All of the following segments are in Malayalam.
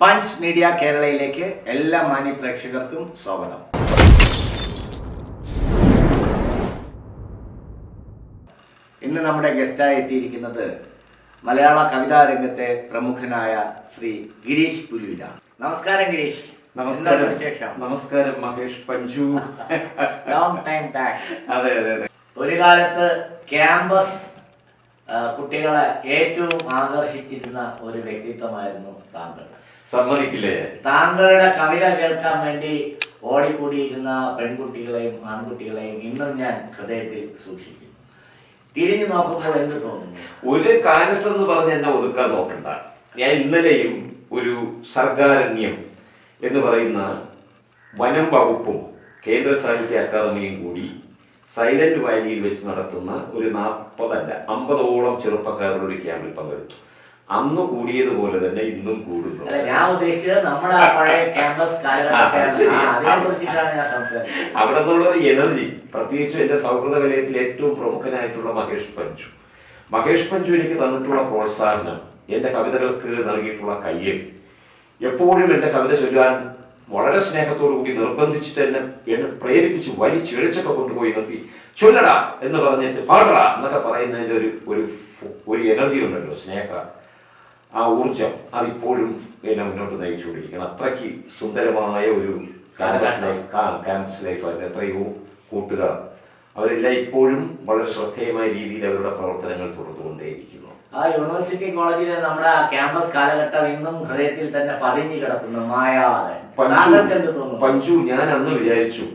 പഞ്ച് മീഡിയ കേരളയിലേക്ക് എല്ലാ മാന്യ പ്രേക്ഷകർക്കും സ്വാഗതം. ഇന്ന് നമ്മുടെ ഗസ്റ്റായി എത്തിയിരിക്കുന്നത് മലയാള കവിതാ രംഗത്തെ പ്രമുഖനായ ശ്രീ ഗിരീഷ് പുലൂരാണ് നമസ്കാരം ഗിരീഷ്. നമസ്കാരം. വിശേഷം? നമസ്കാരം Mahesh Panchu. Long time back അതെ അതെ അതെ. ഒരു കാലത്ത് ക്യാമ്പസ് കുട്ടികളെ ഏറ്റവും ആകർഷിച്ചിരുന്ന ഒരു വ്യക്തിത്വമായിരുന്നു താങ്കൾ. സമ്മതിക്കില്ലേ? താങ്കളുടെ കവിത കേൾക്കാൻ വേണ്ടി ഓടിക്കൂടിയിരുന്ന പെൺകുട്ടികളെയും ആൺകുട്ടികളെയും ഇന്നും ഞാൻ ഹൃദയത്തിൽ സൂക്ഷിക്കും തിരിഞ്ഞു നോക്കുമ്പോൾ എന്ത് തോന്നുന്നു? ഒരു കാലത്തെന്ന് പറഞ്ഞ് എന്നെ ഒതുക്കാൻ നോക്കണ്ട. ഞാൻ ഇന്നലെയും ഒരു സർഗാരണ്യം എന്ന് പറയുന്ന വനം വകുപ്പും കേന്ദ്ര സാഹിത്യ അക്കാദമിയും കൂടി സൈലന്റ് വാലിയിൽ വെച്ച് നടത്തുന്ന ഒരു നാൽപ്പതല്ല അമ്പതോളം ചെറുപ്പക്കാരുടെ ഒരു ക്യാമ്പിൽ പങ്കെടുത്തു. അന്ന് കൂടിയതുപോലെ തന്നെ ഇന്നും കൂടുന്നു. ഞാൻ ഉദ്ദേശിച്ചത് നമ്മുടെ പഴയ ക്യാമ്പസ് അവിടെ നിന്നുള്ള ഒരു എനർജി പ്രത്യേകിച്ചും എന്റെ സൗഹൃദ വലയത്തിൽ ഏറ്റവും പ്രമുഖനായിട്ടുള്ള മഹേഷ് പഞ്ചു. മഹേഷ് പഞ്ചു എനിക്ക് തന്നിട്ടുള്ള പ്രോത്സാഹനം എന്റെ കവിതകൾക്ക് നൽകിയിട്ടുള്ള കയ്യം. എപ്പോഴും എന്റെ കവിത ചൊല്ലാൻ വളരെ സ്നേഹത്തോടു കൂടി നിർബന്ധിച്ചിട്ട് എന്നെ എന്നെ പ്രേരിപ്പിച്ച് വലിച്ചെഴിച്ചൊക്കെ കൊണ്ടുപോയി നിർത്തി. ചൊല്ലടാ എന്ന് പറഞ്ഞിട്ട് പാടടാ എന്നൊക്കെ പറയുന്നതിന്റെ ഒരു ഒരു എനർജി ഉണ്ടല്ലോ സ്നേഹ ആ ഊർജം അതിപ്പോഴും എന്നെ മുന്നോട്ട് നയിച്ചുകൊണ്ടിരിക്കണം അത്രയ്ക്ക് സുന്ദരമായ ഒരു ക്യാമ്പസ് ലൈഫ് ക്യാമ്പസ് ലൈഫായിരുന്നു എത്രയോ കൂട്ടുകാർ അവരെല്ലാം ഇപ്പോഴും വളരെ ശ്രദ്ധേയമായ രീതിയിൽ അവരുടെ പ്രവർത്തനങ്ങൾ തുടർന്നുകൊണ്ടേയിരിക്കുന്നു. ആ യൂണിവേഴ്സിറ്റി കോളേജിലെ നമ്മുടെ ക്യാമ്പസ് കാലഘട്ടം ഇന്നും ഹൃദയത്തിൽ തന്നെ പതിഞ്ഞു കിടക്കുന്നു. മായാതെ. പഞ്ചു ഞാൻ അന്ന് വിചാരിച്ചു.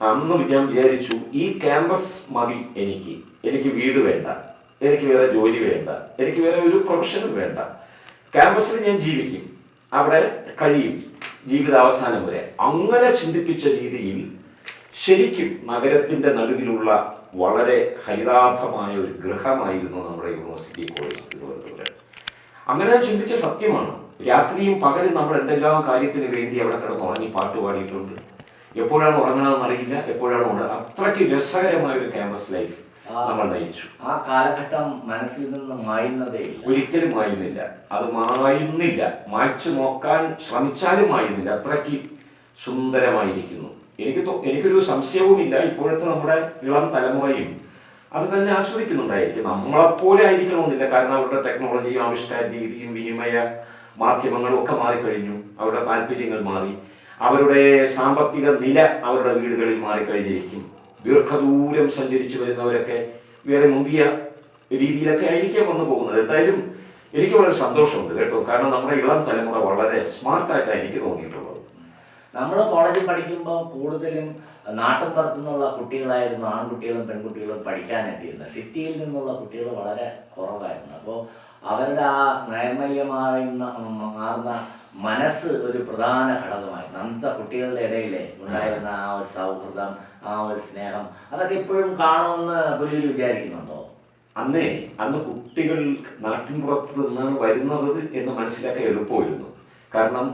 അന്ന് ഞാൻ വിചാരിച്ചു ഈ ക്യാമ്പസ് മതി എനിക്ക്. എനിക്ക് വീട് വേണ്ട. എനിക്ക് വേറെ ജോലി വേണ്ട. എനിക്ക് വേറെ ഒരു പ്രൊഫഷനും വേണ്ട. ക്യാമ്പസിൽ ഞാൻ ജീവിക്കും. അവിടെ കഴിയും. ജീവിതാവസാനം വരെ. അങ്ങനെ ചിന്തിപ്പിച്ച രീതിയിൽ ശരിക്കും നഗരത്തിന്റെ നടുവിലുള്ള വളരെ ഹരിതാഭമായ ഒരു ഗൃഹമായിരുന്നു നമ്മുടെ യൂണിവേഴ്സിറ്റി കോളേജ് തിരുവനന്തപുരം. അങ്ങനെ ചിന്തിച്ച സത്യമാണ്. രാത്രിയും പകലും നമ്മൾ എന്തെല്ലാം കാര്യത്തിന് വേണ്ടി അവിടെ കിടന്ന് ഉറങ്ങി പാട്ട് പാടിയിട്ടുണ്ട്. എപ്പോഴാണ് ഉറങ്ങണമെന്ന് അറിയില്ല. എപ്പോഴാണ് ഉണ അത്രയ്ക്ക് രസകരമായ ഒരു ക്യാമ്പസ് ലൈഫ് നമ്മൾ നയിച്ചു. ആ കാലഘട്ടം മനസ്സിൽ നിന്ന് മായുന്നതേ ഒരിക്കലും മായുന്നില്ല. അത് മായുന്നില്ല. മായ്ച്ചു നോക്കാൻ ശ്രമിച്ചാലും മായുന്നില്ല. അത്രയ്ക്ക് സുന്ദരമായിരിക്കുന്നു. എനിക്ക് എനിക്കൊരു സംശയവുമില്ല. ഇപ്പോഴത്തെ നമ്മുടെ ഇളം തലമുറയും അത് തന്നെ ആസ്വദിക്കുന്നുണ്ടായിരിക്കും. നമ്മളെപ്പോലെ ആയിരിക്കണമെന്നില്ല. കാരണം അവരുടെ ടെക്നോളജിയും ആവിഷ്കാര രീതിയും വിനിമയ മാധ്യമങ്ങളും ഒക്കെ മാറിക്കഴിഞ്ഞു. അവരുടെ താല്പര്യങ്ങൾ മാറി. അവരുടെ സാമ്പത്തിക നില അവരുടെ വീടുകളിൽ മാറിക്കഴിഞ്ഞിരിക്കും. ദീർഘദൂരം സഞ്ചരിച്ചു വരുന്നവരൊക്കെ വേറെ മുന്തിയ രീതിയിലൊക്കെ ആയിരിക്കാം വന്നു പോകുന്നത്. എന്തായാലും എനിക്ക് വളരെ സന്തോഷമുണ്ട് കേട്ടോ. കാരണം നമ്മുടെ ഇളം തലമുറ വളരെ സ്മാർട്ടായിട്ടാണ് എനിക്ക് തോന്നിയിട്ടുള്ളത്. നമ്മൾ കോളേജിൽ പഠിക്കുമ്പോൾ കൂടുതലും നാട്ടിൻപുറത്തു നിന്നുള്ള കുട്ടികളായിരുന്നു ആൺകുട്ടികളും പെൺകുട്ടികളും പഠിക്കാനെത്തിയിരുന്നത് സിറ്റിയിൽ നിന്നുള്ള കുട്ടികൾ വളരെ കുറവായിരുന്നു. അപ്പോൾ അവരുടെ ആ നൈർമല്യമായിരുന്ന മാറുന്ന മനസ്സ് ഒരു പ്രധാന ഘടകമായി. നമ്മുടെ കുട്ടികളുടെ ഇടയിലെ ഉണ്ടായിരുന്ന ആ ഒരു സൗഹൃദം ആ ഒരു സ്നേഹം അതൊക്കെ ഇപ്പോഴും കാണുമെന്ന് പുലിയിൽ വിചാരിക്കുന്നുണ്ടോ? അന്നേ അന്ന് കുട്ടികൾ നാട്ടിൻപുറത്ത് നിന്നാണ് വരുന്നത് എന്ന് മനസ്സിലാക്കാൻ എളുപ്പമായിരുന്നു. കാരണം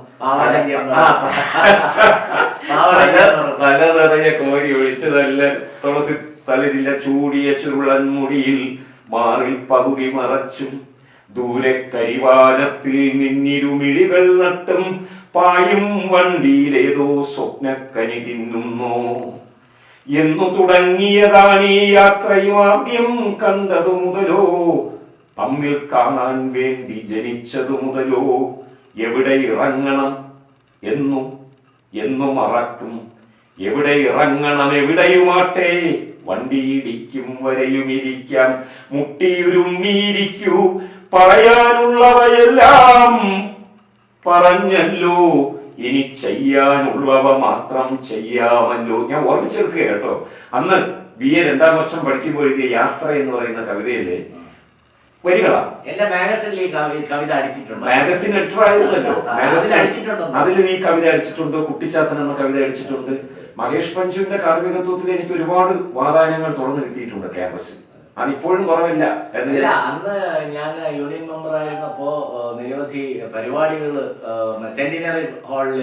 തല- നിറയെ കോരി ഒഴിച്ചതല്ല തുളസി തളിരില്ല ചൂടിയ ചുരുളൻ മുടിയിൽ മാറിൽ പകുതി മറച്ചും ദൂരെ കൈവാരത്തിൽ നിന്നിരുമിഴികൾ നട്ടും പായും വണ്ടിയിലേതോ സ്വപ്നക്കനി തിന്നുന്നു. എന്നു തുടങ്ങിയതാണീ യാത്രയും ആദ്യം കണ്ടതു മുതലോ തമ്മിൽ കാണാൻ വേണ്ടി ജനിച്ചതു മുതലോ എവിടെ ഇറങ്ങണം എന്നും എന്നും മറക്കും. എവിടെ ഇറങ്ങണം എവിടെയുമാട്ടെ വണ്ടിയിടിക്കും വരെയും ഇരിക്കാം മുട്ടിയുരുമ്മിയിരിക്കൂ പറയാനുള്ളവയെല്ലാം പറഞ്ഞല്ലോ. ഇനി ചെയ്യാനുള്ളവ മാത്രം ചെയ്യാമല്ലോ. ഞാൻ ഓർമ്മിച്ചെടുക്കുക കേട്ടോ. അന്ന് ബി എ രണ്ടാം വർഷം പഠിക്കുമ്പോൾ എഴുതിയ യാത്ര എന്ന് പറയുന്ന കവിതയിലെ വരികളാ. എന്റെ മാഗസിനിൽ ഈ കവിത അടിച്ചിട്ടുണ്ട്. മാഗസിൻ ആയിരുന്നല്ലോ. അതിൽ മാഗസിൻ അടിച്ചിട്ടുണ്ടോ? അതിൽ നീ കവിത അടിച്ചിട്ടുണ്ടോ. കുട്ടിച്ചാത്തൻ എന്ന കവിത അടിച്ചിട്ടുണ്ട്. മഹേഷ് പഞ്ചുവിന്റെ കാർമ്മികത്വത്തിൽ എനിക്ക് ഒരുപാട് വാതായനങ്ങൾ തുറന്നു കിട്ടിയിട്ടുണ്ട് ക്യാമ്പസിൽ. അതിപ്പോഴും കുറവില്ല അന്ന് ഞാൻ യൂണിയൻ മെമ്പർ ആയിരുന്നപ്പോ നിരവധി പരിപാടികൾ സെന്റിനറി ഹാളിൽ.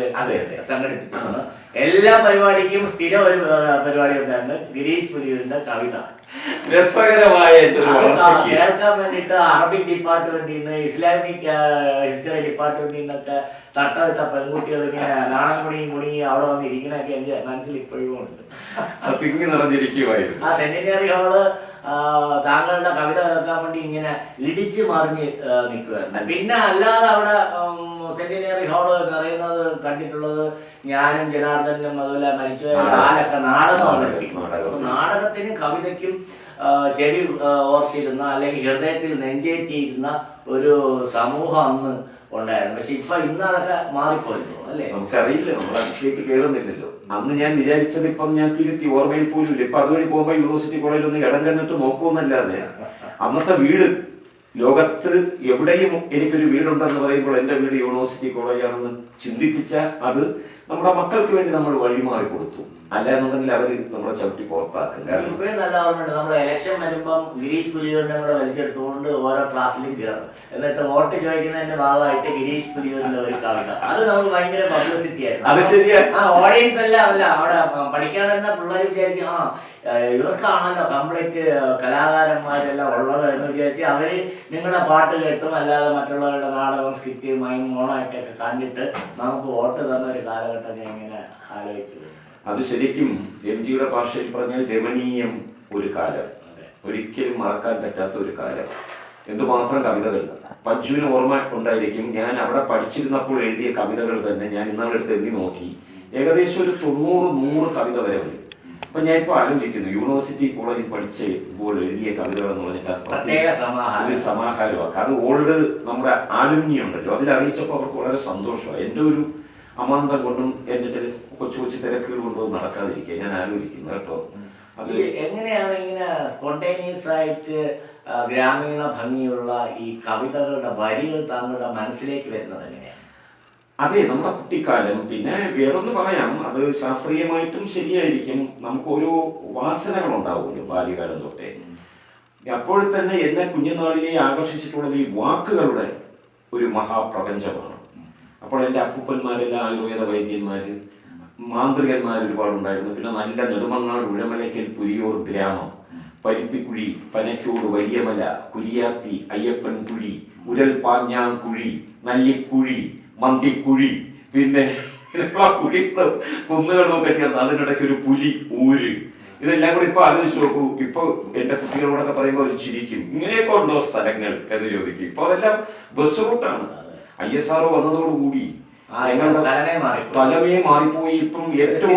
സംഘടിപ്പിച്ചിരുന്നു. എല്ലാ പരിപാടിക്കും സ്ഥിരം ഒരു പരിപാടി ഉണ്ടായിരുന്നു. ഗിരീഷ് പുലിയൂരിന്റെ കവിത. രസകരമായ കേൾക്കാൻ വേണ്ടിട്ട് അറബിക് ഡിപ്പാർട്ട്മെന്റിൽ നിന്ന് ഇസ്ലാമിക് ഹിസ്റ്ററി ഡിപ്പാർട്ട്മെന്റിൽ നിന്നൊക്കെ തട്ടവിട്ട പെൺകുട്ടികൾ ഇങ്ങനെ നാണം കുടുങ്ങി കുടുങ്ങി അവിടെ വന്ന് ഇരിക്കണൊക്കെ എന്റെ മനസ്സിൽ ഇപ്പോഴും ഉണ്ട്. തിങ്ങി നിറഞ്ഞിരിക്കുമായിരുന്നു ആ സെന്റിനറി ഹാൾ താങ്കളുടെ കവിത കേൾക്കാൻ വേണ്ടി ഇങ്ങനെ ഇടിച്ചു മറിഞ്ഞ് നിൽക്കുമായിരുന്നു പിന്നെ അല്ലാതെ അവിടെ സെന്റിനറി ഹോൾ നിറയുന്നത് കണ്ടിട്ടുള്ളത് ഞാനും ജനാർദ്ദനും അതുപോലെ മരിച്ചു ആരൊക്കെ നാടകമാണ്. നാടകത്തിനും കവിതയ്ക്കും ചെവി ഓർത്തിരുന്ന അല്ലെങ്കിൽ ഹൃദയത്തിൽ നെഞ്ചേറ്റിയിരുന്ന ഒരു സമൂഹം അന്ന് ഉണ്ടായിരുന്നു. പക്ഷെ ഇപ്പൊ ഇന്ന് അതൊക്കെ മാറിപ്പോയിരുന്നു അല്ലേ? നമുക്കറിയില്ല നമ്മൾ കയറുന്നില്ലല്ലോ. അന്ന് ഞാൻ വിചാരിച്ചത് ഇപ്പം ഞാൻ തിരുത്തി ഓർമ്മയിൽ പോലും ഇല്ല ഇപ്പൊ അതുവഴി പോകുമ്പോൾ യൂണിവേഴ്സിറ്റി കോളേജിൽ ഒന്ന് ഇടം കണ്ടിട്ട് നോക്കുമെന്നല്ലാതെ അന്നത്തെ വീട് ലോകത്ത് എവിടെയും എനിക്കൊരു വീടുണ്ടെന്ന് പറയുമ്പോൾ എന്റെ വീട് യൂണിവേഴ്സിറ്റി കോളേജാണെന്ന് ചിന്തിപ്പിച്ച അത് നമ്മുടെ മക്കൾക്ക് വേണ്ടി നമ്മൾ വഴിമാറി കൊടുത്തു. അല്ല എന്നുണ്ടെങ്കിൽ അവർ നമ്മളെ ചവിട്ടി പുറത്താക്കും. കാരണം ഇപ്പോഴും നല്ല ഓർമ്മയുണ്ട്. നമ്മൾ ഇലക്ഷൻ വരുമ്പം ഗിരീഷ് പുലിയൂരിനെ കൂടെ വലിച്ചെടുത്തുകൊണ്ട് ഓരോ ക്ലാസ്സിലും കയറും എന്നിട്ട് വോട്ട് ചോദിക്കുന്നതിന്റെ ഭാഗമായിട്ട് ഗിരീഷ് പുലിയൂരിന്റെ ഒരു കവിത അത് നമുക്ക് ഭയങ്കര പബ്ലിസിറ്റി ആയിരുന്നു. അത് ശരിയാ. ഓഡിയൻസ് എല്ലാം അല്ല അവിടെ പഠിക്കാൻ വരുന്ന പിള്ളേർ വിചാരിക്കും ആ ഇവർക്കാണല്ലോ കംപ്ലീറ്റ് കലാകാരന്മാരെല്ലാം ഉള്ളത് എന്ന് വിചാരിച്ച് അവർ നിങ്ങളുടെ പാട്ട് കേട്ടും അല്ലാതെ മറ്റുള്ളവരുടെ നാടകം സ്കിറ്റ് മൈം മോണായിട്ടൊക്കെ കണ്ടിട്ട് നമുക്ക് വോട്ട് തന്ന ഒരു കാലഘട്ടം ഞാൻ ഇങ്ങനെ ആലോചിച്ചു അത് ശരിക്കും എം ജിയുടെ ഭാഷയിൽ പറഞ്ഞാൽ രമണീയം ഒരു കാലം. ഒരിക്കലും മറക്കാൻ പറ്റാത്ത ഒരു കാലം. എന്തുമാത്രം കവിതകൾ. പഞ്ചുവിന് ഓർമ്മ ഉണ്ടായിരിക്കും. ഞാൻ അവിടെ പഠിച്ചിരുന്നപ്പോൾ എഴുതിയ കവിതകൾ തന്നെ ഞാൻ ഇന്നാളെടുത്ത് എണ്ണി നോക്കി. ഏകദേശം ഒരു തൊണ്ണൂറ് നൂറ് കവിത വരെ വരും അപ്പൊ ഞാൻ ഇപ്പൊ ആലോചിക്കുന്നു. യൂണിവേഴ്സിറ്റി കോളേജിൽ പഠിച്ചപ്പോൾ എഴുതിയ കവിതകൾ എന്ന് പറഞ്ഞിട്ട്. ഒരു സമാഹാരമാക്കുക അത് ഓൾഡ് നമ്മുടെ ആലുമിനി ഉണ്ടല്ലോ. അതിൽ അറിയിച്ചപ്പോൾ അവർക്ക് വളരെ സന്തോഷമാണ് എന്റെ ഒരു അമാന്ത കൊണ്ടും എന്റെ ചില കൊച്ചു കൊച്ചു തിരക്കുകൾ കൊണ്ടും നടക്കാതിരിക്കുക. ഞാൻ ആലോചിക്കുന്നു കേട്ടോ. അത് എങ്ങനെയാണ് ഇങ്ങനെ സ്പോണ്ടേനിയസ് ആയിട്ട് ഗ്രാമീണ ഭംഗിയുള്ള ഈ കവിതകളുടെ വരികൾ താങ്കളുടെ മനസ്സിലേക്ക് വരുന്നത് എങ്ങനെയാണ്? അതെ നമ്മുടെ കുട്ടിക്കാലം. പിന്നെ വേറൊന്ന് പറയാം. അത് ശാസ്ത്രീയമായിട്ടും ശരിയായിരിക്കും. നമുക്ക് വാസനകളുണ്ടാവുമല്ലോ ബാല്യകാലം തൊട്ടേ. അപ്പോൾ തന്നെ എന്നെ കുഞ്ഞുനാളിലെ ആകർഷിച്ചിട്ടുള്ളത് ഈ വാക്കുകളുടെ ഒരു മഹാപ്രപഞ്ചമാണ്. അപ്പോൾ എന്റെ അപ്പൂപ്പന്മാരെല്ലാം ആയുർവേദ വൈദ്യന്മാർ മാന്ത്രികന്മാർ ഒരുപാടുണ്ടായിരുന്നു. പിന്നെ നല്ല നെടുമങ്ങാട് ഉഴമലയ്ക്കൽ പുരിയൂർ ഗ്രാമം പരുത്തിക്കുഴി പനക്കോട് വലിയമല കുരിയാത്തി അയ്യപ്പൻ കുഴി ഉരൽ പാഞ്ഞാങ്കുഴി നല്ലിക്കുഴി മന്തിക്കുഴി പിന്നെ ആ കുഴികളും കുന്നുകളും ഒക്കെ ചേർന്ന് അതിനിടയ്ക്ക് ഒരു പുലി ഊര്. ഇതെല്ലാം കൂടി ഇപ്പൊ ആലോചിച്ച് നോക്കൂ. ഇപ്പൊ എന്റെ കുട്ടികളോടൊക്കെ പറയുമ്പോൾ അവർ ചിരിക്കും. ഇങ്ങനെയൊക്കെ ഉണ്ടോ സ്ഥലങ്ങൾ എന്ന് ചോദിക്കും. ഇപ്പൊ അതെല്ലാം ബസ് റൂട്ടാണ്. ഐ എസ് ആർ വന്നതോടുകൂടി ആ, ഇപ്പൊ സ്ഥലമേ മാറിപ്പോയി. ഇപ്പം ഏറ്റവും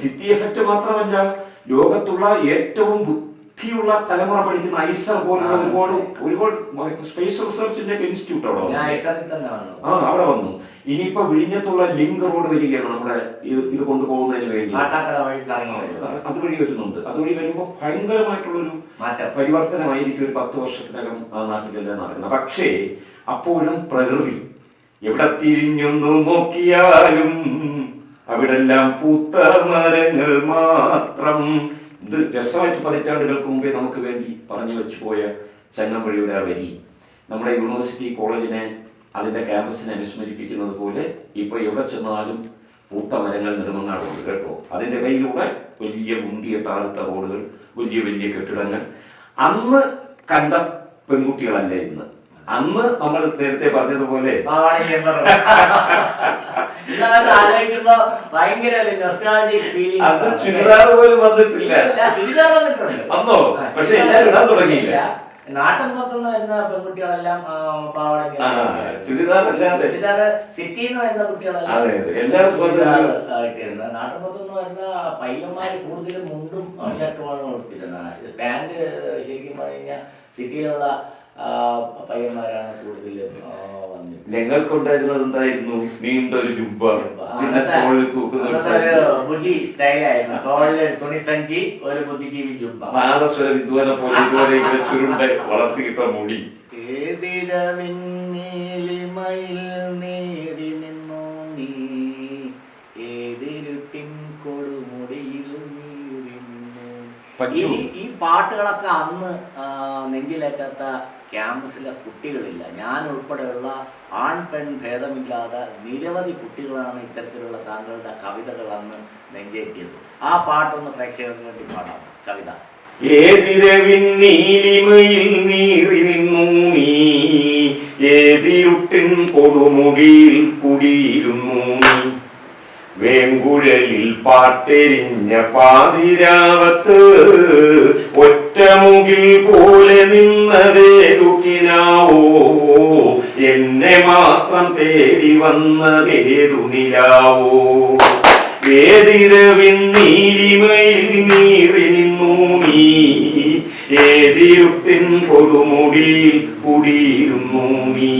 സിറ്റി എഫക്റ്റ് മാത്രമല്ല ലോകത്തുള്ള ഏറ്റവും ബുദ്ധിയുള്ള തലമുറ പഠിക്കുന്ന ഐസർ പോലുള്ള ഒരുപാട് ഒരുപാട് സ്പേസ് റിസർച്ചിന്റെ ഇൻസ്റ്റിറ്റ്യൂട്ട് അവിടെ വന്നു. ആ അവിടെ വന്നു. ഇനിയിപ്പോ വിഴിഞ്ഞത്തുള്ള ലിങ്ക് റോഡ് വരികയാണ് നമ്മുടെ ഇത് കൊണ്ടുപോകുന്നതിന് വേണ്ടി. അതുവഴി വരുന്നുണ്ട്. അതുവഴി വരുമ്പോൾ ഭയങ്കരമായിട്ടുള്ളൊരു പരിവർത്തനമായിരിക്കും ഒരു പത്ത് വർഷത്തിനകം ആ നാട്ടിലെല്ലാം നടക്കുന്നത്. പക്ഷേ അപ്പോഴും പ്രകൃതി എവിടെ തിരിഞ്ഞൊന്നു നോക്കിയാലും അവിടെല്ലാം പൂത്ത മരങ്ങൾ മാത്രം ഇത് രസമായിട്ട് പതിറ്റാണ്ടുകൾക്ക് മുമ്പേ നമുക്ക് വേണ്ടി പറഞ്ഞു വെച്ചു പോയ ചങ്ങമ്പഴിയുടെ ആ വരി. നമ്മുടെ യൂണിവേഴ്സിറ്റി കോളേജിനെ അതിന്റെ ക്യാമ്പസിനെ അനുസ്മരിപ്പിക്കുന്നത് പോലെ ഇപ്പോൾ എവിടെ ചെന്നാലും പൂത്ത മരങ്ങൾ നെടുമങ്ങാടുണ്ട് കേട്ടോ. അതിന്റെ കയ്യിലൂടെ വലിയ മുന്തിയ ടാറിട്ട റോഡുകൾ വലിയ വലിയ കെട്ടിടങ്ങൾ. അന്ന് കണ്ട പെൺകുട്ടികളല്ല ഇന്ന്? അന്ന് നമ്മൾ നേരത്തെ പറഞ്ഞതുപോലെ അന്ന്. ചുരിദാർ പോലും വന്നിട്ടില്ല. അന്നോ? പക്ഷെ എല്ലാവരും ഇടാൻ തുടങ്ങിയില്ല. നാട്ടിൽ പുറത്തുനിന്ന് വരുന്ന പെൺകുട്ടികളെല്ലാം. ചുരിദാർ അല്ലാതെ. ചുരിദാർ സിറ്റിയിൽ നിന്ന് വരുന്ന കുട്ടികളെല്ലാം. വരുന്ന പയ്യന്മാർ കൂടുതലും മുണ്ടും ഷർട്ടുമാണ് കൊടുത്തിരുന്നത്. പാന്റ് ശരിക്കും പറഞ്ഞു കഴിഞ്ഞാൽ സിറ്റിയിലുള്ള പയ്യന്മാരാണ് കൂടുതൽ ഞങ്ങൾക്കുണ്ടായിരുന്നത് എന്തായിരുന്നു? നീണ്ടൊരു ജുബ്ബ പിന്നെ അന്നത്തെ- തോളിൽ തൂക്കുന്ന ഒരു സഞ്ചി. ഒരു ബുദ്ധി സ്റ്റൈലായിരുന്നു. തോളിൽ തുണിസഞ്ചി ഒരു ബുദ്ധിജീവി ജുബ്ബ നാദസ്വര വിദ്വാനെ പോലെ ഇതുവരെ ഇങ്ങനെ ചുരുണ്ട വളർത്തിയിട്ട മുടി. ഏതിരവിന്നീലിമയിൽ നേരി നിന്നു നീ? ഏതിരുട്ടിൻ കൊടുമുടിയിൽ നീറി നിന്നു ഈ പാട്ടുകളൊക്കെ അന്ന് നെഞ്ചിലേറ്റാത്ത ക്യാമ്പസിലെ കുട്ടികളില്ല. ഞാൻ ഉൾപ്പെടെയുള്ള ആൺ പെൺ ഭേദമില്ലാതെ നിരവധി കുട്ടികളാണ് ഇത്തരത്തിലുള്ള താങ്കളുടെ കവിതകൾ അന്ന് നെഞ്ചേറ്റിയത്. ആ പാട്ടൊന്ന് പ്രേക്ഷകർക്ക് വേണ്ടി പാടാം. കവിത. ഏതിരവിൻ നീലിമയിൽ നീറി നിന്നു നീ ഏതിരുട്ടിൻ കൊടുമുടിയിൽ കുടിയിരുന്നു നീ. വേങ്കുഴലിൽ പാട്ടെരിഞ്ഞ പാതിരാവത്ത് ഒറ്റമുകിൽ പോലെ നിന്നതേ ദുഃഖിനാവോ? എന്നെ മാത്രം തേടി വന്നതേതു നിലാവോ? ഏതിരവിൻ നീലിമയിൽ നീറി നിന്നു നീ? ഏതിരുട്ടിൻ കൊടുമുടിയിൽ കുടിയിരുന്നു നീ?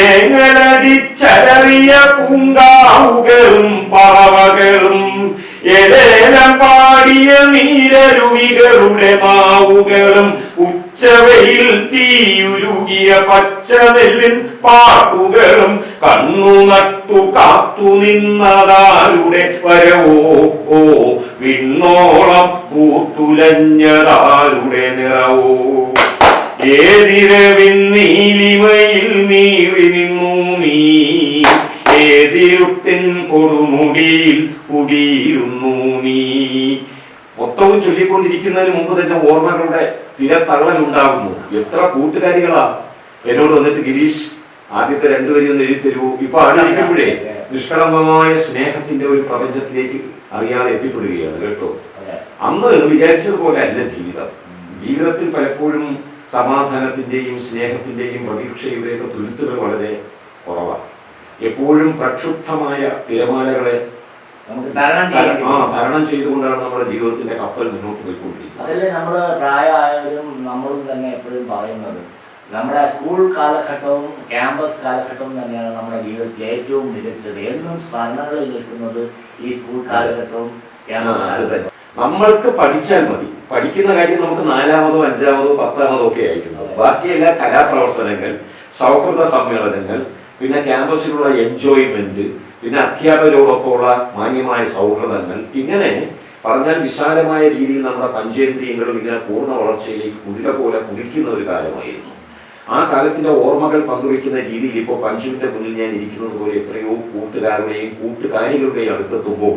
ഏങ്ങളടിച്ചലറിയ പൂങ്കാവുകളും പറവകളും എലേലം പാടിയ നീരരുവികളുടെ മാവുകളും ഉച്ചവയിൽ തീയുരുകിയ പച്ചനെല്ലിൻ പാട്ടുകളും കണ്ണു നട്ടു കാത്തു നിന്നതാരുടെ വരവോ? ഓ വിണ്ണോളം പൂത്തുലഞ്ഞതാരുടെ നിറവോ? ഏതിരവിൻ നീലിമയിൽ നീറി നിന്നു നീ. ഏതിരുട്ടിൻ കൊടുമുടിയിൽ കുടിയിരുന്നു നീ. മൊത്തവും ചൊല്ലിക്കൊണ്ടിരിക്കുന്നതിന് മുമ്പ് തന്നെ ഓർമ്മകളുടെ തിരത്തള്ളലുണ്ടാകുന്നു എത്ര കൂട്ടുകാരികളാ? എന്നോട് വന്നിട്ട് ഗിരീഷ് ആദ്യത്തെ രണ്ടുപേരും ഒന്ന് എഴുതി തരുമോ ഇപ്പൊ ആലോചിക്കുമ്പോഴേ നിഷ്കളങ്കമായ സ്നേഹത്തിന്റെ ഒരു പ്രപഞ്ചത്തിലേക്ക് അറിയാതെ എത്തിപ്പെടുകയാണ് കേട്ടോ? അന്ന് അന്ന് വിചാരിച്ചതുപോലെ അല്ല ജീവിതം. ജീവിതത്തിൽ പലപ്പോഴും സമാധാനത്തിന്റെയും സ്നേഹത്തിന്റെയും പ്രതീക്ഷയുടെയൊക്കെ തുരുത്തുകൾ വളരെ കുറവാണ്. എപ്പോഴും പ്രക്ഷുബ്ധമായ തിരമാലകളെ ആ തരണം ചെയ്തുകൊണ്ടാണ് നമ്മുടെ ജീവിതത്തിന്റെ കപ്പൽ മുന്നോട്ട് പോയിക്കൊണ്ടിരിക്കുന്നത്. അതല്ലേ നമ്മൾ പ്രായമായവരും നമ്മളും തന്നെ എപ്പോഴും പറയുന്നത്. നമ്മുടെ സ്കൂൾ കാലഘട്ടവും ക്യാമ്പസ് കാലഘട്ടവും തന്നെയാണ് നമ്മുടെ ജീവിതത്തിൽ ഏറ്റവും മികച്ചത്. എന്നും സ്മരണകളിൽ നിൽക്കുന്നത് ഈ സ്കൂൾ കാലഘട്ടവും ക്യാമ്പസ് കാലഘട്ടവും. നമ്മൾക്ക് പഠിച്ചാൽ മതി. പഠിക്കുന്ന കാര്യം നമുക്ക് നാലാമതോ അഞ്ചാമതോ പത്താമതോ ഒക്കെ ആയിരിക്കും ബാക്കിയെല്ലാ കലാപ്രവർത്തനങ്ങൾ സൗഹൃദ സമ്മേളനങ്ങൾ പിന്നെ ക്യാമ്പസിലുള്ള എൻജോയ്മെന്റ് പിന്നെ അധ്യാപകരോടൊപ്പമുള്ള മാന്യമായ സൗഹൃദങ്ങൾ ഇങ്ങനെ പറഞ്ഞാൽ വിശാലമായ രീതിയിൽ നമ്മുടെ പഞ്ചേന്ദ്രിയങ്ങളും ഇങ്ങനെ പൂർണ വളർച്ചയിലേക്ക് കുതിര പോലെ കുതിക്കുന്ന ഒരു കാലമായിരുന്നു. ആ കാലത്തിന്റെ ഓർമ്മകൾ പങ്കുവയ്ക്കുന്ന രീതിയിൽ ഇപ്പോൾ പഞ്ചുവിന്റെ മുന്നിൽ ഞാൻ ഇരിക്കുന്നത് പോലെ എത്രയോ കൂട്ടുകാരുടെയും കൂട്ടുകാരികളുടെയും അടുത്തെത്തുമ്പോൾ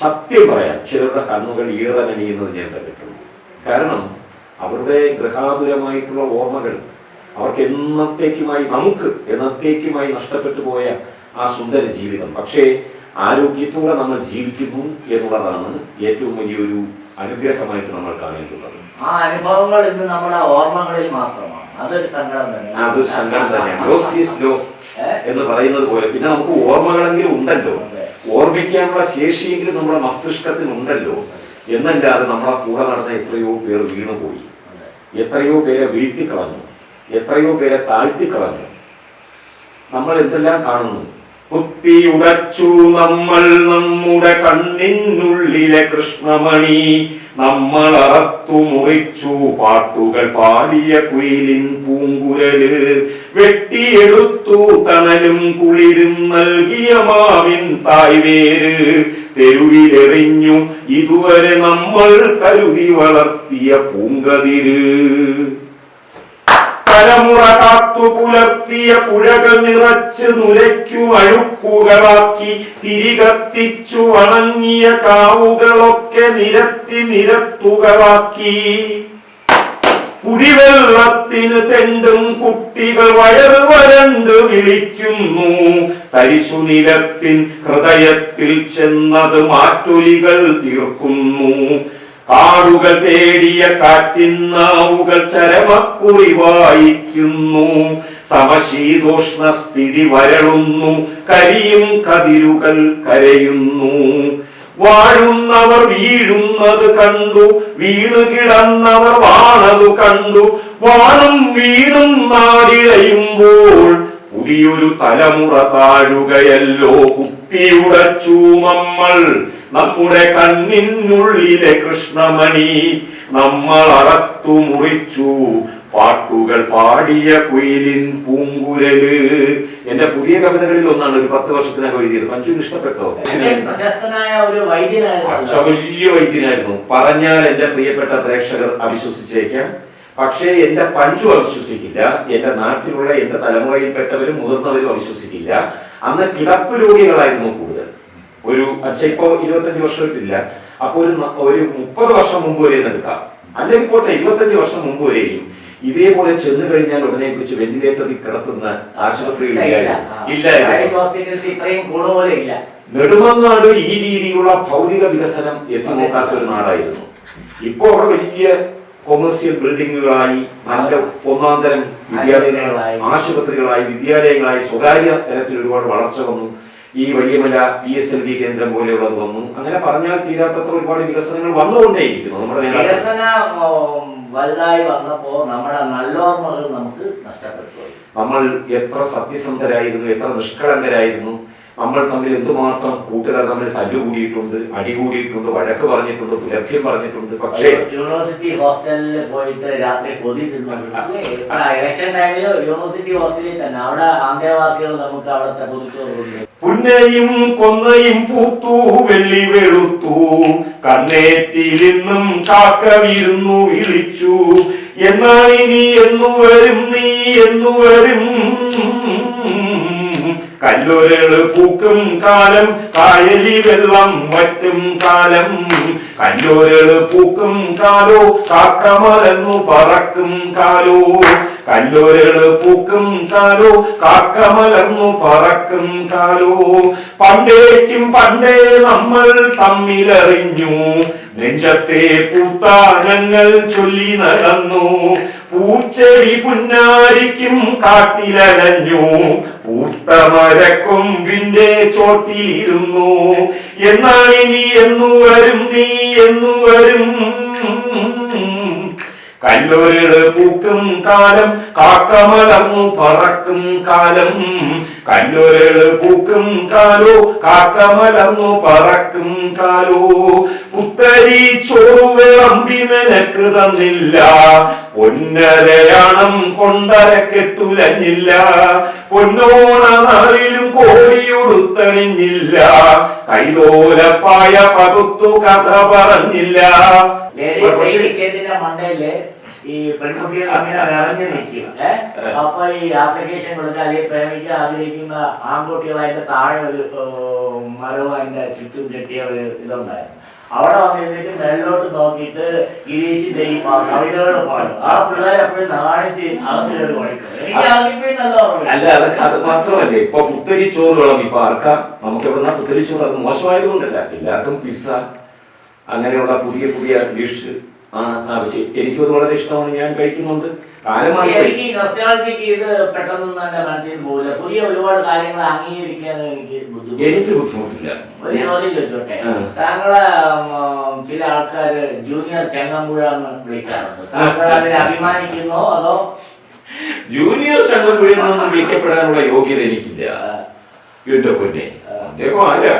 സത്യം പറയാം ചിലരുടെ കണ്ണുകൾ ഈറനണിയുന്നത് ഞാൻ കണ്ടിട്ടുണ്ട്. കാരണം അവരുടെ ഗൃഹാതുരമായിട്ടുള്ള ഓർമ്മകൾ അവർക്ക് എന്നത്തേക്കുമായി നമുക്ക് എന്നത്തേക്കുമായി നഷ്ടപ്പെട്ടു പോയ ആ സുന്ദര ജീവിതം. പക്ഷേ ആരോഗ്യത്തോടെ നമ്മൾ ജീവിക്കുന്നു എന്നുള്ളതാണ് ഏറ്റവും വലിയൊരു അനുഗ്രഹമായിട്ട് നമ്മൾ കാണേണ്ടുള്ളത് ആ അനുഭവങ്ങൾ ഇന്ന് നമ്മുടെ ഓർമ്മകളിൽ മാത്രമാണ്. അതൊരു സങ്കടം തന്നെ അതൊരു സങ്കടം തന്നെയാണ്. ലോസ്റ്റ് ഈസ് ലോസ്റ്റ് എന്ന് പറയുന്നത് പോലെ. പിന്നെ നമുക്ക് ഓർമ്മകളെങ്കിലും ഉണ്ടല്ലോ. ഓർമ്മിക്കാനുള്ള ശേഷിയെങ്കിലും നമ്മുടെ മസ്തിഷ്കത്തിൽ ഉണ്ടല്ലോ എന്നല്ലാതെ നമ്മളെ കൂടെ നടന്ന എത്രയോ പേർ വീണുപോയി. എത്രയോ പേരെ വീഴ്ത്തിക്കളഞ്ഞു. എത്രയോ പേരെ താഴ്ത്തിക്കളഞ്ഞു. നമ്മൾ എന്തെല്ലാം കാണുന്നു? കുത്തിയുടച്ചു നമ്മൾ നമ്മുടെ കണ്ണിനുള്ളിലെ കൃഷ്ണമണി നമ്മൾ അറത്തു മുറിച്ചു പാട്ടുകൾ പാടിയ കുയിലിൻ പൂങ്കുരൽ വെട്ടിയെടുത്തു തണലും കുളിരും നൽകിയ മാവിൻ തായ്വേര്. തെരുവിലെറിഞ്ഞു ഇതുവരെ നമ്മൾ കരുതി വളർത്തിയ പൂങ്കതിര്. തലമുറ കാത്തു പുലർത്തിയ പുഴകൾ നിറച്ച് നുരയ്ക്കു അഴുക്കുകളാക്കി തിരികത്തിച്ചു വണങ്ങിയ കാവുകളൊക്കെ നിരത്തി നിരത്തുകളാക്കി. കുടിവെള്ളത്തിന് തെണ്ടും കുട്ടികൾ വയറ് വരണ്ട് വിളിക്കുന്നു. തരിശുനിലത്തിൻ ഹൃദയത്തിൽ ചെന്നത് മാറ്റൊലികൾ തീർക്കുന്നു. കാടുകൾ തേടിയ കാറ്റിൻ നാവുകൾ ചരമക്കുറി വായിക്കുന്നു. സമശീതോഷ്ണ സ്ഥിതി വരളുന്നു. കരിയും കതിരുകൾ കരയുന്നു. വാഴുന്നവർ വീഴുന്നത് കണ്ടു. വീണ് കിടന്നവർ വാണതു കണ്ടു. വാണും വീണും നാടിഴയുമ്പോൾ പുതിയൊരു തലമുറ താഴുകയല്ലോ. കുത്തിയുടച്ചു നമ്മൾ നമ്മുടെ കണ്ണിനുള്ളിലെ കൃഷ്ണമണി നമ്മൾ അറത്തു മുറിച്ചു. പാട്ടുകൾ പാടിയ കുയിലിൻ പൂങ്കുരൽ. എന്റെ പുതിയ കവിതകളിൽ ഒന്നാണ് ഒരു പത്ത് വർഷത്തിനകം എഴുതിയത്. പഞ്ചുവിന് ഇഷ്ടപ്പെട്ടോ? വലിയ വൈദ്യനായിരുന്നു. പറഞ്ഞാൽ എന്റെ പ്രിയപ്പെട്ട പ്രേക്ഷകർ അവിശ്വസിച്ചേക്കാം. പക്ഷേ എന്റെ പഞ്ചു അവിശ്വസിക്കില്ല. എന്റെ നാട്ടിലുള്ള എന്റെ തലമുറയിൽപ്പെട്ടവരും മുതിർന്നവരും അവിശ്വസിക്കില്ല. അന്ന് കിടപ്പ് രോഗികളായിരുന്നു കൂടുതൽ. ഒരു അച്ഛ ഇപ്പോ ഇരുപത്തഞ്ച് വർഷമായിട്ടില്ല. അപ്പൊ ഒരു ഒരു മുപ്പത് വർഷം മുമ്പ് വരെ എടുക്കാം. അല്ലെങ്കിൽ പോട്ടെ ഇരുപത്തഞ്ച് വർഷം മുമ്പ് വരെയും. ഇതേപോലെ ചെന്ന് കഴിഞ്ഞാൽ ഉടനെ പിടിച്ച് വെന്റിലേറ്ററിൽ കിടത്തുന്ന ആശുപത്രിയിൽ ഇല്ല. നെടുമങ്ങാട് ഈ രീതിയിലുള്ള ഭൗതിക വികസനം എത്തി നോക്കാത്ത ഒരു നാടായിരുന്നു. ഇപ്പോ അവിടെ വലിയ കൊമേഴ്സ്യൽ ബിൽഡിങ്ങുകളായി നല്ല ഒന്നാം തരം വിദ്യാലയങ്ങളായി ആശുപത്രികളായി. വിദ്യാലയങ്ങളായി സ്വകാര്യ തലത്തിൽ ഒരുപാട് വളർച്ച വന്നു. ഈ Valiyamala P S L V കേന്ദ്രം പോലെയുള്ളത് വന്നു. അങ്ങനെ പറഞ്ഞാൽ തീരാത്തത്ര ഒരുപാട് വികസനങ്ങൾ വന്നുകൊണ്ടേയിരിക്കുന്നു. നമ്മുടെ വികസന വലുതായി വന്നപ്പോ നമ്മുടെ നല്ലോർമ്മകൾ നമുക്ക് നഷ്ടപ്പെട്ടു. നമ്മൾ എത്ര സത്യസന്ധരായിരുന്നു എത്ര നിഷ്കളങ്കരായിരുന്നു. നമ്മൾ തമ്മിൽ എന്തുമാത്രം കൂട്ടുകാർ തമ്മിൽ തല്ലു കൂടിയിട്ടുണ്ട് അടി കൂടിയിട്ടുണ്ട് വഴക്ക് പറഞ്ഞിട്ടുണ്ട് പുലഭ്യം പറഞ്ഞിട്ടുണ്ട്. പക്ഷേ യൂണിവേഴ്സിറ്റി ഹോസ്റ്റലിൽ പോയിട്ട് രാത്രി കൊതി ഇലക്ഷൻ ടൈമിൽ യൂണിവേഴ്സിറ്റി ഹോസ്റ്റലിൽ തന്നെ. അവിടെ നമുക്ക് അവിടുത്തെ കൊടുക്കും പുന്നയും കൊന്നയും പൂത്തു വെള്ളി വെളുത്തു. കണ്ണേറ്റിലിന്നും കാക്ക വിരുന്നു വിളിച്ചു. എന്നാൽ ഇനി എന്നു വരും നീ എന്നു വരും കല്ലൊരൾ പൂക്കും കാലം കായലി വെള്ളം വറ്റും കാലം. കല്ലുരുൾ പൂക്കും കാലോ കാക്കമലന്നു പറക്കും കാലോ. കല്ലുരുൾ പൂക്കും കാലോ കാക്കമലർന്നു പറക്കും കാലോ. പണ്ടേക്കും പണ്ടേ നമ്മൾ തമ്മിലറിഞ്ഞു. നെഞ്ചത്തെ പൂത്താനങ്ങൾ ചൊല്ലി നടന്നു. പൂച്ചെടി പുന്നാരിക്കും കാട്ടിലടഞ്ഞു പൂത്ത മരക്കൊമ്പിന്റെ ചോട്ടിലിരുന്നു. എന്നാൽ ഇനി എന്നു വരും നീ എന്നു വരും കല്ലൊരട് പൂക്കും കാലം കാക്കമലങ്ങു പറക്കും കാലം. കല്ലൂരിട് പൂക്കും കാലോ കാക്കമലങ്ങു പറക്കും കാലോ. പുത്തരി ചോറുവിളമ്പി നിനക്ക് തന്നില്ല. പൊന്നരയാണം കൊണ്ടര കെട്ടുലഞ്ഞില്ല പൊന്നോണ നാളിലും കോടിയുടുത്തണിഞ്ഞില്ല. കൈതോലപ്പായ പകുത്തു കഥ പറഞ്ഞില്ല. മണ്ടയിൽ ഈ പെൺകുട്ടികൾ ഇങ്ങനെ നിറഞ്ഞു നിൽക്കും. ഏഹ് അപ്പൊ ഈ ആപ്ലിക്കേഷൻ കൊടുക്കുക അല്ലെങ്കിൽ പ്രേമിക്കാൻ ആഗ്രഹിക്കുന്ന ആൺകുട്ടികളായിട്ട് താഴെ ഒരു മരവും അതിന്റെ ചുറ്റും കെട്ടിയ ഒരു ഇതുണ്ടായിരുന്നു. അവിടെ വന്നിരുന്നിട്ട് മേളിലോട്ട് നോക്കിയിട്ട് ഗിരീഷിന്റെ ഈ കവിതകൾ പാടും. ആ പിള്ളേരെ എപ്പോഴും നാണിച്ച് അകത്ത് കയറി പഠിക്കും എനിക്ക് അതിപ്പോഴും നല്ല ഓർമ്മ അല്ല അതൊക്കെ അത് മാത്രമല്ല. ഇപ്പൊ പുത്തരി ചോറ് വേണം ഇപ്പൊ ആർക്കാം? നമുക്ക് എവിടുന്ന പുത്തരി ചോറ് അത് മോശമായതുകൊണ്ടല്ല. എല്ലാവർക്കും പിസ്സ അങ്ങനെയുള്ള പുതിയ പുതിയ ഡിഷ്. ആണ്. ആവശ്യം എനിക്കും അത് വളരെ ഇഷ്ടമാണ്. ഞാൻ കഴിക്കുന്നുണ്ട്. കാലമായി എനിക്ക് നൊസ്റ്റാൾജിക്ക് ഇത് പെട്ടെന്ന് തന്നെ മനസ്സിൽ പോകില്ല. പുതിയ ഒരുപാട് കാര്യങ്ങൾ എനിക്ക് ബുദ്ധിമുട്ട്. എനിക്ക് ബുദ്ധിമുട്ടില്ല. ഒരു ചോദ്യം ചോദിച്ചോട്ടെ? ആ. താങ്കളെ ഉം, ചില ആൾക്കാര് ജൂനിയർ ചെങ്ങമ്പുഴ എന്ന് വിളിക്കാറുണ്ട് താങ്കൾ അതിൽ അഭിമാനിക്കുന്നോ അതോ? ജൂനിയർ ചങ്ങമ്പുഴയിൽ നിന്നും വിളിക്കപ്പെടാനുള്ള യോഗ്യത എനിക്കില്ല. എന്റെ പൊന്നെ. അദ്ദേഹം ആരാ?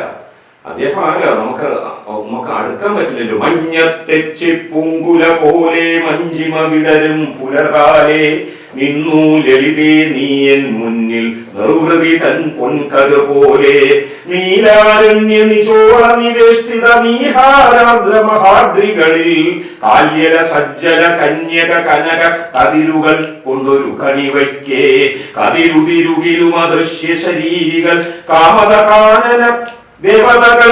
അദ്ദേഹം ആരാ? നമുക്ക് നമുക്ക് അടുക്കാൻ പറ്റില്ലല്ലോ മഞ്ഞത്തെച്ചി പൂങ്കുല പോലെ മഞ്ചിമ വിടരും പുലർകാലേ. നിന്നു ലളിതേ നീ എൻ മുന്നിൽ നിർവൃതി തൻ പൊൻകത് പോലെ. നീലാരണ്യ നിശോള നിവേഷ്ടിത നീഹാരാദ്ര മഹാദ്രികളിൽ കാല്യല സജ്ജല കന്യക കനക കതിരുകൾ കൊണ്ടൊരു കണിവയ്ക്കേ കതിരുതിരുകിലും അദൃശ്യ ശരീരികൾ കാമത കാനന ദേവതകൾ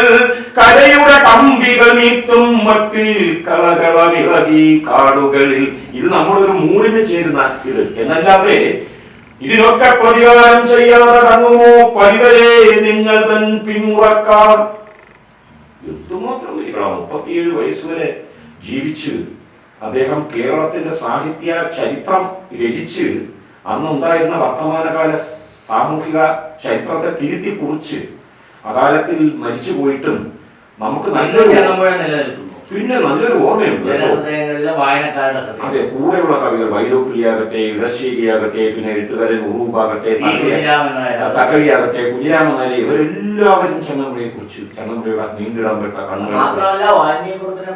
കരയുടെ കമ്പികൾ നീട്ടും മട്ടിൽ കളകളമിളകി കാടുകളിൽ. ഇത് നമ്മളൊരു മൂടിന് ചേരുന്ന ഇത്. എന്നല്ലാതെ ഇതിനൊക്കെ പ്രതികാരം ചെയ്യാതെ തങ്ങുമോ? പരിതരെ നിങ്ങൾ തൻ പിന്മുറക്കാർ. എന്തുമാത്രം മുപ്പത്തിയേഴ് വയസ്സുവരെ ജീവിച്ച് അദ്ദേഹം കേരളത്തിന്റെ സാഹിത്യ ചരിത്രം രചിച്ച് അന്നുണ്ടായിരുന്ന വർത്തമാനകാല സാമൂഹിക ചരിത്രത്തെ തിരുത്തി കുറിച്ച് അകാലത്തിൽ മരിച്ചു പോയിട്ടും നമുക്ക് നല്ലൊരു പിന്നെ നല്ലൊരു ഓർമ്മയുണ്ട് അതെ കൂടെയുള്ള കവികൾ വൈലോപ്പിള്ളിയാകട്ടെ ഇടശ്ശേരിയാകട്ടെ പിന്നെ എഴുത്തുകാരൻ ഉറൂബാകട്ടെ. തകഴിയാകട്ടെ കുഞ്ഞിരാമൻ നായർ. ഇവരെല്ലാവരും ചങ്ങമ്പുഴയെ കുറിച്ച് ചങ്ങമ്പുഴയുടെ നീണ്ടിടം പെട്ട കണ്ണുകൾ മാത്രമല്ല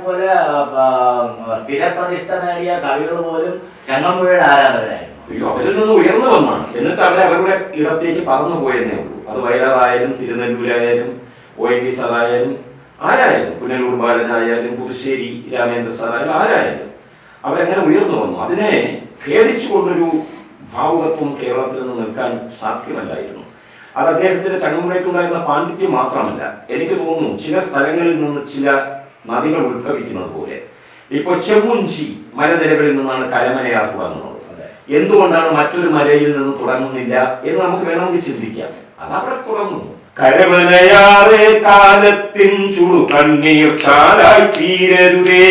പോലെ സ്ഥിരപ്രതിഷ്ഠ നേടിയ കവികൾ പോലും ചങ്ങമ്പുഴയുടെ ആരാധകരായിരുന്നു. അയ്യോ അവരിൽ നിന്ന് ഉയർന്നു വന്നാണ്. എന്നിട്ട് അവർ അവരുടെ ഇടത്തേക്ക് പറന്നു പോയെന്നേ ഉള്ളൂ. അത് വയലാറായാലും തിരുനെല്ലൂരായാലും ഒ എൻ വി സാറായാലും ആരായാലും പുനലൂർ ബാലനായാലും പുതുശ്ശേരി രാമേന്ദ്ര സാറായാലും ആരായാലും അവരങ്ങനെ ഉയർന്നു വന്നു. അതിനെ ഭേദിച്ചുകൊണ്ടൊരു ഭാവുകത്വം കേരളത്തിൽ നിന്ന് നിൽക്കാൻ സാധ്യമല്ലായിരുന്നു. അത് അദ്ദേഹത്തിന്റെ ചങ്ങമ്പുഴയ്ക്കുണ്ടായിരുന്ന പാണ്ഡിത്യം മാത്രമല്ല. എനിക്ക് തോന്നുന്നു ചില സ്ഥലങ്ങളിൽ നിന്ന് ചില നദികൾ ഉത്ഭവിക്കുന്നത് പോലെ ഇപ്പൊ ചെമ്മുഞ്ചി മലനിരകളിൽ നിന്നാണ് കരമനയാർ തുടങ്ങുന്നത് അതെ. എന്തുകൊണ്ടാണ് മറ്റൊരു മലയിൽ നിന്ന് തുടങ്ങുന്നില്ല എന്ന് നമുക്ക് വേണമെങ്കിൽ ചിന്തിക്കാം. അത് അവിടെ തുടങ്ങുന്നു കരമലയാറെ കാലത്തിൻ ചുടു കണ്ണീർ ചാലായി തീരരുതേ.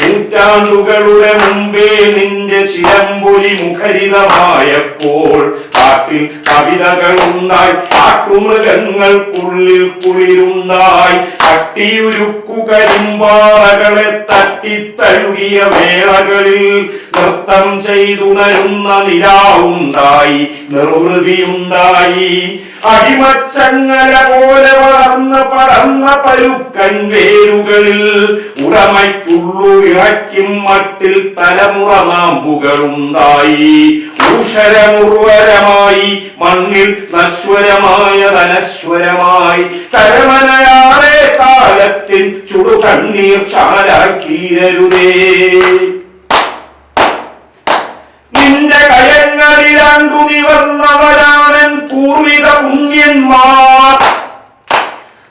നൂറ്റാണ്ടുകളുടെ മുമ്പേ നിന്റെ ചിലമ്പൊലി മുഖരിതമായപ്പോൾ കാട്ടിൽ കവിതകൾ ഉണ്ടായി കാട്ടുമൃഗങ്ങൾക്കുള്ളിൽ കുളിരുണ്ടായി. കട്ടിയുരുക്കു കരിമ്പാറകളെ തട്ടിത്തഴുകിയ വേളകളിൽ നൃത്തം ചെയ്തുണരുന്ന നിലാവുണ്ടായി നിർവൃതിയുണ്ടായി. അടിമച്ചങ്ങല പോലെ വളർന്ന പടർന്ന പരുക്കൻ വേരുകളിൽ ഉടമയ്ക്കുള്ളു ഇറക്കും മട്ടിൽ തലമുറ നാമ്പുകളുണ്ടായി. ഊഷരമുർവരമായി മണ്ണിൽ നശ്വരമായ ധനശ്വരമായി കരമനയാറെ കാലത്തിൽ ചുടു കണ്ണീർ ചാലാക്കീരരുതേ നിന്റെ കയങ്ങളിലാണ്ടു നിവർന്നവരാണൻ പൂർവിക പുണ്യന്മാർ.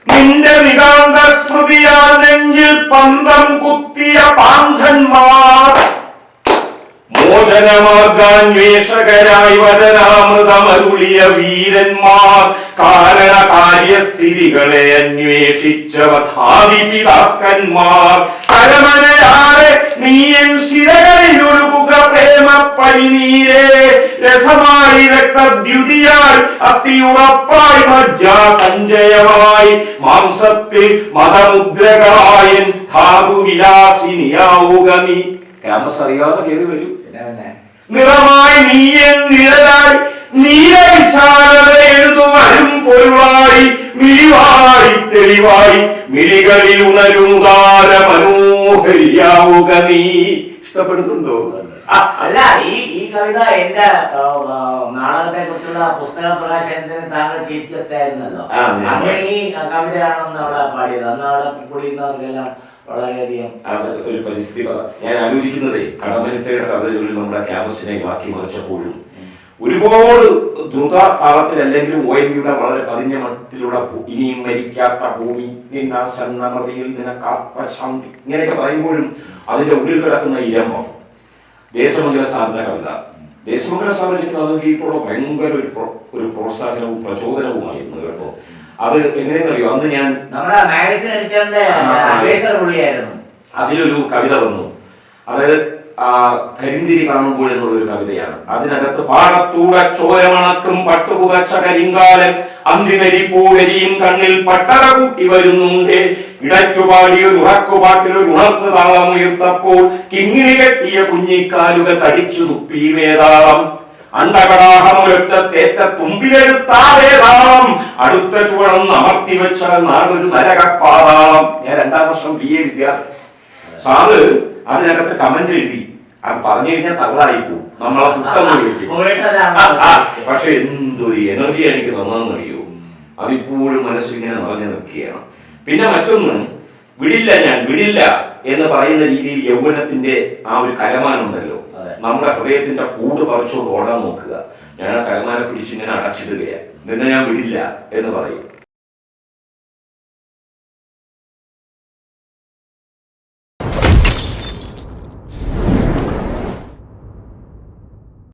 നിന്റെ നിതാന്ത സ്മൃതിയാണെങ്കിൽ പന്തം കുത്തിയ പാന്തന്മാർ മോചനമാർഗാന്വേഷകരായി വചനാമൃതമരുളിയ വീരന്മാർ. കാരണ കാര്യസ്ഥിതികളെ അന്വേഷിച്ചവർ ആദിപിതാക്കന്മാർ. കരമനയാറെ നീയൻ ശിരകളിലൊഴുകുക പ്രേമ പനിനീരേ രസമായി രക്തദ്യുതിയായി അസ്ഥിയുറപ്പായി മജ്ജാ സഞ്ജയമായി. മാംസത്തിൽ മതമുദ്രകളായൻ ധാതുവിലാസിനിയാവുക നീ. ക്യാമ്പസ് അറിയാതെ കയറി വരൂ. നിറമായി നീയൻ നിഴലായി നീലവിശാലത എഴുതുവാനും പൊരുളായി മിഴിവായി തെളിവായി മിഴികളിൽ ഉണരും മനോഹരിയാവുക നീ. ഇഷ്ടപ്പെടുന്നുണ്ടോ? അല്ല ഈ ഈ കവിത എന്റെ നാടകത്തെ കുറിച്ചുള്ള പുസ്തക പ്രകാശനത്തിന് താങ്കൾ ചീഫ് ഗസ്റ്റ് ആയിരുന്നല്ലോ അങ്ങനെ ഈ കവിതയാണോ അവിടെ പാടിയത്? അന്ന് അവിടെ കുടിക്കുന്നവർക്കെല്ലാം വളരെയധികം ഒരു പരിസ്ഥിതി ഞാൻ ആലോചിക്കുന്നതേ കടമനിട്ടയുടെ കവിതകളിൽ നമ്മുടെ ക്യാമ്പസിനെ ബാക്കി മറിച്ചപ്പോഴും. ഒരുപാട് ദ്രുത അല്ലെങ്കിൽ ഒ എൻ വിയുടെ വളരെ പതിഞ്ഞ മട്ടിലൂടെ ഇനിയും മരിക്കാത്ത ഭൂമി നിന്നാസന്നമതിയിൽ നിനക്കാത്മശാന്തി ഇങ്ങനെയൊക്കെ പറയുമ്പോഴും അതിന്റെ ഉള്ളിൽ കിടക്കുന്ന ഇരമ്പം ദേശമംഗല സാറിന്റെ കവിത. ദേശമംഗല സാർ എനിക്ക് നൽകിയിട്ടുള്ള ഭയങ്കര ഒരു ഒരു പ്രോത്സാഹനവും പ്രചോദനവുമായിരുന്നു കേട്ടോ. അത് എങ്ങനെയെന്നറിയോ? അന്ന് ഞാൻ അതിലൊരു കവിത വന്നു. അതായത് ആ കരിന്തിരി കാണുമ്പോൾ എന്നുള്ള ഒരു കവിതയാണ്. അതിനകത്ത് പാടത്തൂട ചോരമണക്കും പട്ടുപുകച്ച കരിങ്കാലൻ അന്തിനരിപ്പൂവരിയും കണ്ണിൽ പട്ടറ കൂട്ടി വരുന്നുണ്ട്. ഇടയ്ക്കു പാടിയ ഒരു ഉറക്കുപാട്ടിൽ ഒരു കിങ്ങിണി കെട്ടിയ കുഞ്ഞിക്കാലുകൾ കടിച്ചു തുപ്പി വേതാളം അണ്ടകടാഹമൊരൊറ്റ തേറ്റ തുമ്പിലെടുത്താവേതാളം അടുത്ത അമർത്തി നാടൊരു നരകപ്പാതാളം. ഞാൻ രണ്ടാം വർഷം ബി എ വിദ്യാർത്ഥി. സാറ് അതിനകത്ത് കമന്റ് എഴുതി. അത് പറഞ്ഞു കഴിഞ്ഞാൽ തള്ളായി നമ്മളെ കുട്ടം പക്ഷെ എന്തൊരു എനർജി എനിക്ക് തന്നതെന്നറിയോ? അതിപ്പോഴും മനസ്സിങ്ങനെ നിറഞ്ഞു നിൽക്കുകയാണ്. പിന്നെ മറ്റൊന്ന് വിടില്ല ഞാൻ വിടില്ല എന്ന് പറയുന്ന രീതിയിൽ യൗവനത്തിന്റെ ആ ഒരു കലമാനുണ്ടല്ലോ. നമ്മുടെ ഹൃദയത്തിന്റെ കൂട് പറിച്ചോട് ഓടാൻ നോക്കുക. ഞാൻ ആ കലമാനെ പിടിച്ച് ഇങ്ങനെ അടച്ചിടുകയാണ്. നിന്നെ ഞാൻ വിടില്ല എന്ന് പറയും.